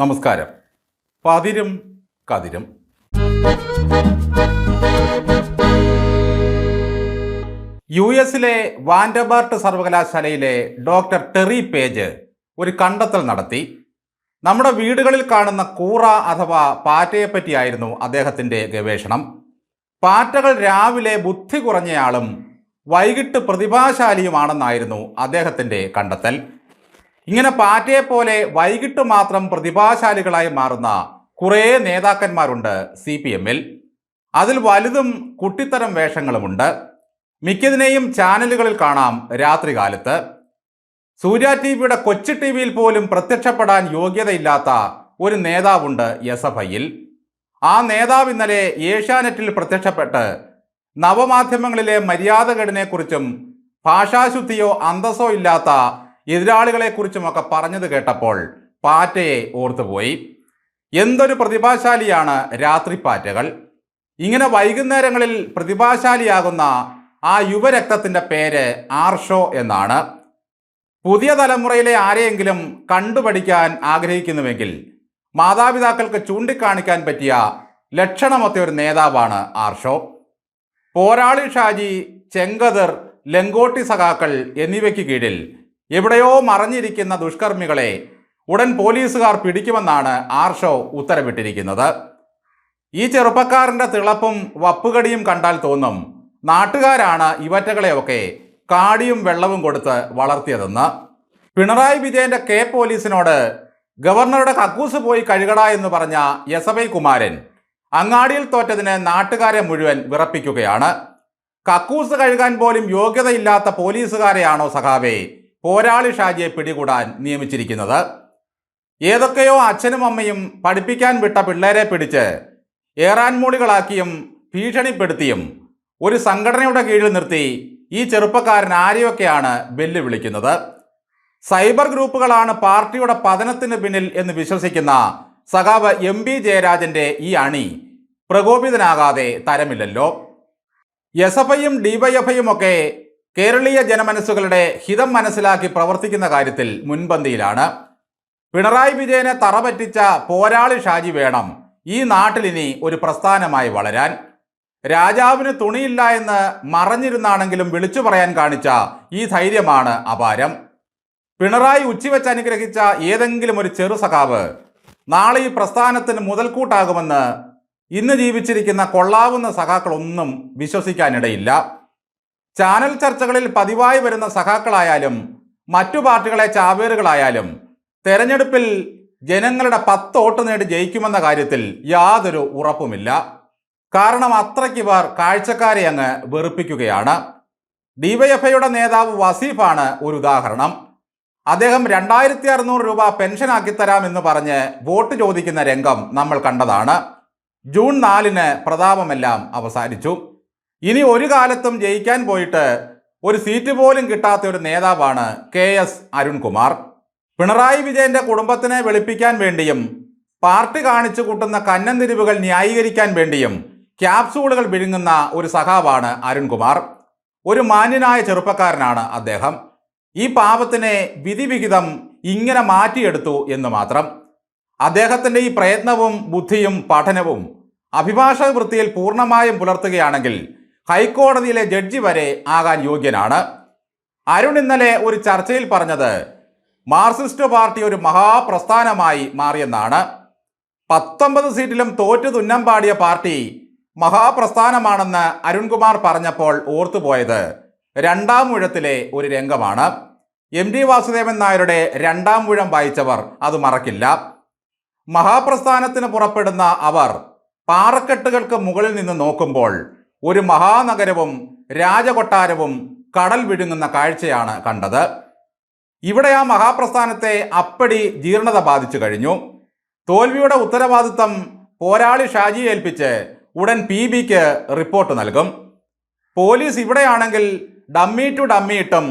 നമസ്കാരം. പതിരും കതിരും. യു എസിലെ വാൻഡബാർട്ട് സർവകലാശാലയിലെ ഡോക്ടർ ടെറി പേജ് ഒരു കണ്ടെത്തൽ നടത്തി. നമ്മുടെ വീടുകളിൽ കാണുന്ന കൂറ അഥവാ പാറ്റയെപ്പറ്റിയായിരുന്നു അദ്ദേഹത്തിന്റെ ഗവേഷണം. പാറ്റകൾ രാവിലെ ബുദ്ധി കുറഞ്ഞയാളും വൈകിട്ട് പ്രതിഭാശാലിയുമാണെന്നായിരുന്നു അദ്ദേഹത്തിന്റെ കണ്ടെത്തൽ. ഇങ്ങനെ പാറ്റയെ പോലെ വൈകിട്ട് മാത്രം പ്രതിഭാശാലികളായി മാറുന്ന കുറേ നേതാക്കന്മാരുണ്ട് സി പി എമ്മിൽ. അതിൽ വലുതും കുട്ടിത്തരം വേഷങ്ങളുമുണ്ട്. മിക്കതിനെയും ചാനലുകളിൽ കാണാം രാത്രികാലത്ത്. സൂര്യ ടി വിയുടെ കൊച്ചു ടി വിയിൽ പോലും പ്രത്യക്ഷപ്പെടാൻ യോഗ്യതയില്ലാത്ത ഒരു നേതാവുണ്ട് എസ് എഫ് ഐയിൽ. ആ നേതാവ് ഇന്നലെ ഏഷ്യാനെറ്റിൽ പ്രത്യക്ഷപ്പെട്ട് നവമാധ്യമങ്ങളിലെ മര്യാദകേടിനെക്കുറിച്ചും ഭാഷാശുദ്ധിയോ അന്തസ്സോ ഇല്ലാത്ത എതിരാളികളെക്കുറിച്ചുമൊക്കെ പറഞ്ഞത് കേട്ടപ്പോൾ പാറ്റയെ ഓർത്തുപോയി. എന്തൊരു പ്രതിഭാശാലിയാണ് രാത്രിപ്പാറ്റകൾ ഇങ്ങനെ വൈകുന്നേരങ്ങളിൽ പ്രതിഭാശാലിയാകുന്ന ആ യുവരക്തത്തിന്റെ പേര് ആർഷോ എന്നാണ്. പുതിയ തലമുറയിലെ ആരെയെങ്കിലും കണ്ടുപഠിക്കാൻ ആഗ്രഹിക്കുന്നുവെങ്കിൽ മാതാപിതാക്കൾക്ക് ചൂണ്ടിക്കാണിക്കാൻ പറ്റിയ ലക്ഷണമൊത്ത ഒരു നേതാവാണ് ആർഷോ. പോരാളി ഷാജി ചെങ്കതിർ ലെങ്കോട്ടി സഖാക്കൾ എന്നിവയ്ക്ക് കീഴിൽ എവിടെയോ മറഞ്ഞിരിക്കുന്ന ദുഷ്കർമ്മികളെ ഉടൻ പോലീസുകാർ പിടിക്കുമെന്നാണ് ആർഷോ ഉത്തരവിട്ടിരിക്കുന്നത്. ഈ ചെറുപ്പക്കാരന്റെ തിളപ്പും വപ്പുകടിയും കണ്ടാൽ തോന്നും നാട്ടുകാരാണ് ഇവറ്റകളെയൊക്കെ കാടിയും വെള്ളവും കൊടുത്ത് വളർത്തിയതെന്ന്. പിണറായി വിജയന്റെ കെ പോലീസിനോട് ഗവർണറുടെ കക്കൂസ് പോയി കഴുകട എന്ന് പറഞ്ഞ യസബൈ കുമാരൻ അങ്ങാടിയിൽ തോറ്റതിന് നാട്ടുകാരെ മുഴുവൻ വിറപ്പിക്കുകയാണ്. കക്കൂസ് കഴുകാൻ പോലും യോഗ്യതയില്ലാത്ത പോലീസുകാരെയാണോ സഖാവേ? പോരാളി ഷാജിയെ പിടികൂടാൻ നിയമിച്ചിരിക്കുന്നത്. ഏതൊക്കെയോ അച്ഛനും അമ്മയും പഠിപ്പിക്കാൻ വിട്ട പിള്ളേരെ പിടിച്ച് ഏറാൻമൂളികളാക്കിയും ഭീഷണിപ്പെടുത്തിയും ഒരു സംഘടനയുടെ കീഴിൽ നിർത്തി ഈ ചെറുപ്പക്കാരൻ ആരെയൊക്കെയാണ് വെല്ലുവിളിക്കുന്നത്? സൈബർ ഗ്രൂപ്പുകളാണ് പാർട്ടിയുടെ പതനത്തിന് പിന്നിൽ എന്ന് വിശ്വസിക്കുന്ന സഖാവ് എം പി ജയരാജന്റെ ഈ അണി പ്രകോപിതനാകാതെ തരമില്ലല്ലോ. എസ് എഫ് ഐയും ഡിവൈഎഫ്ഐയും ഒക്കെ കേരളീയ ജനമനസ്സുകളുടെ ഹിതം മനസ്സിലാക്കി പ്രവർത്തിക്കുന്ന കാര്യത്തിൽ മുൻപന്തിയിലാണ്. പിണറായി വിജയനെ തറപറ്റിച്ച പോരാളി ഷാജി വേണം ഈ നാട്ടിലിനി ഒരു പ്രസ്ഥാനമായി വളരാൻ. രാജാവിന് തുണിയില്ല എന്ന് മറഞ്ഞിരുന്നാണെങ്കിലും വിളിച്ചു പറയാൻ കാണിച്ച ഈ ധൈര്യമാണ് അപാരം. പിണറായി ഉച്ചിവെച്ച് അനുഗ്രഹിച്ച ഏതെങ്കിലും ഒരു ചെറു സഖാവ് നാളെ ഈ പ്രസ്ഥാനത്തിന് മുതൽക്കൂട്ടാകുമെന്ന് ഇന്ന് ജീവിച്ചിരിക്കുന്ന കൊള്ളാവുന്ന സഖാക്കളൊന്നും വിശ്വസിക്കാനിടയില്ല. ചാനൽ ചർച്ചകളിൽ പതിവായി വരുന്ന സഖാക്കളായാലും മറ്റു പാർട്ടികളെ ചാവേറുകളായാലും തെരഞ്ഞെടുപ്പിൽ ജനങ്ങളുടെ പത്ത് വോട്ട് നേടി ജയിക്കുമെന്ന കാര്യത്തിൽ യാതൊരു ഉറപ്പുമില്ല. കാരണം അത്രയ്ക്ക് ഇവർ കാഴ്ചക്കാരെ അങ്ങ് വെറുപ്പിക്കുകയാണ്. ഡിവൈഎഫ്ഐയുടെ നേതാവ് വസീഫാണ് ഒരു ഉദാഹരണം. അദ്ദേഹം രണ്ടായിരത്തി അറുന്നൂറ് രൂപ പെൻഷനാക്കി തരാമെന്ന് പറഞ്ഞ് വോട്ട് ചോദിക്കുന്ന രംഗം നമ്മൾ കണ്ടതാണ്. ജൂൺ നാലിന് പ്രതാപമെല്ലാം അവസാനിച്ചു. ഇനി ഒരു കാലത്തും ജയിക്കാൻ പോയിട്ട് ഒരു സീറ്റ് പോലും കിട്ടാത്ത ഒരു നേതാവാണ് കെ എസ് അരുൺകുമാർ. പിണറായി വിജയന്റെ കുടുംബത്തിനെ വെളുപ്പിക്കാൻ വേണ്ടിയും പാർട്ടി കാണിച്ചു കൂട്ടുന്ന കന്നന്തിരിവുകൾ ന്യായീകരിക്കാൻ വേണ്ടിയും ക്യാപ്സൂളുകൾ വിഴുങ്ങുന്ന ഒരു സഖാവാണ് അരുൺകുമാർ. ഒരു മാന്യനായ ചെറുപ്പക്കാരനാണ് അദ്ദേഹം. ഈ പാപത്തിനെ വിധിവിഹിതം ഇങ്ങനെ മാറ്റിയെടുത്തു എന്ന് മാത്രം. അദ്ദേഹത്തിന്റെ ഈ പ്രയത്നവും ബുദ്ധിയും പഠനവും അഭിഭാഷക വൃത്തിയിൽ പൂർണമായും പുലർത്തുകയാണെങ്കിൽ ഹൈക്കോടതിയിലെ ജഡ്ജി വരെ ആകാൻ യോഗ്യനാണ്. അരുൺ ഇന്നലെ ഒരു ചർച്ചയിൽ പറഞ്ഞത് മാർക്സിസ്റ്റ് പാർട്ടി ഒരു മഹാപ്രസ്ഥാനമായി മാറിയെന്നാണ്. പത്തൊമ്പത് സീറ്റിലും തോറ്റു തുന്നം പാടിയ പാർട്ടി മഹാപ്രസ്ഥാനമാണെന്ന് അരുൺകുമാർ പറഞ്ഞപ്പോൾ ഓർത്തുപോയത് രണ്ടാം മുഴത്തിലെ ഒരു രംഗമാണ്. എം ടി വാസുദേവൻ നായരുടെ രണ്ടാം മുഴം വായിച്ചവർ അത് മറക്കില്ല. മഹാപ്രസ്ഥാനത്തിന് പുറപ്പെടുന്ന അവർ പാറക്കെട്ടുകൾക്ക് മുകളിൽ നിന്ന് നോക്കുമ്പോൾ ഒരു മഹാനഗരവും രാജകൊട്ടാരവും കടൽ വിഴുങ്ങുന്ന കാഴ്ചയാണ് കണ്ടത്. ഇവിടെ ആ മഹാപ്രസ്ഥാനത്തെ അപ്പടി ജീർണത ബാധിച്ചു കഴിഞ്ഞു. തോൽവിയുടെ ഉത്തരവാദിത്തം പോരാളി ഷാജി ഏൽപ്പിച്ച് ഉടൻ പി ബിക്ക് റിപ്പോർട്ട് നൽകും. പോലീസ് ഇവിടെയാണെങ്കിൽ ഡമ്മി ടു ഡമ്മി ഇട്ടും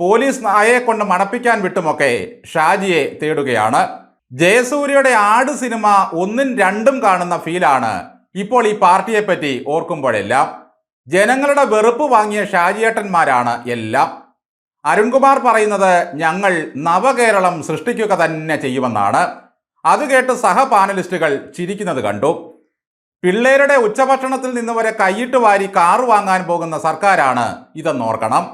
പോലീസ് നായയെ കൊണ്ട് മണപ്പിക്കാൻ വിട്ടുമൊക്കെ ഷാജിയെ തേടുകയാണ്. ജയസൂര്യയുടെ ആട് സിനിമ ഒന്നും രണ്ടും കാണുന്ന ഫീലാണ് ഇപ്പോൾ ഈ പാർട്ടിയെ പാർട്ടിയെപ്പറ്റി ഓർക്കുമ്പോഴെല്ലാം ജനങ്ങളുടെ വെറുപ്പ് വാങ്ങിയ ഷാജിയേട്ടന്മാരാണ് എല്ലാം. അരുൺകുമാർ പറയുന്നത് ഞങ്ങൾ നവകേരളം സൃഷ്ടിക്കുക തന്നെ ചെയ്യുമെന്നാണ്. അത് കേട്ട് സഹപാനലിസ്റ്റുകൾ ചിരിക്കുന്നത് കണ്ടു. പിള്ളേരുടെ ഉച്ചഭക്ഷണത്തിൽ നിന്ന് വരെ കൈയിട്ട് വാരി കാറ് വാങ്ങാൻ പോകുന്ന സർക്കാരാണ് ഇതെന്നോർക്കണം.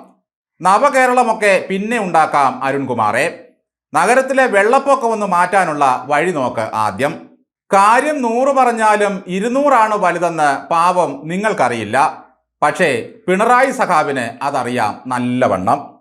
നവകേരളമൊക്കെ പിന്നെ ഉണ്ടാക്കാം അരുൺകുമാറെ. നഗരത്തിലെ വെള്ളപ്പൊക്കമൊന്ന് മാറ്റാനുള്ള വഴി നോക്ക് ആദ്യം. കാര്യം നൂറ് പറഞ്ഞാലും ഇരുന്നൂറാണ് വലുതെന്ന് പാവം നിങ്ങൾക്കറിയില്ല. പക്ഷേ പിണറായി സഖാവിന് അതറിയാം നല്ലവണ്ണം.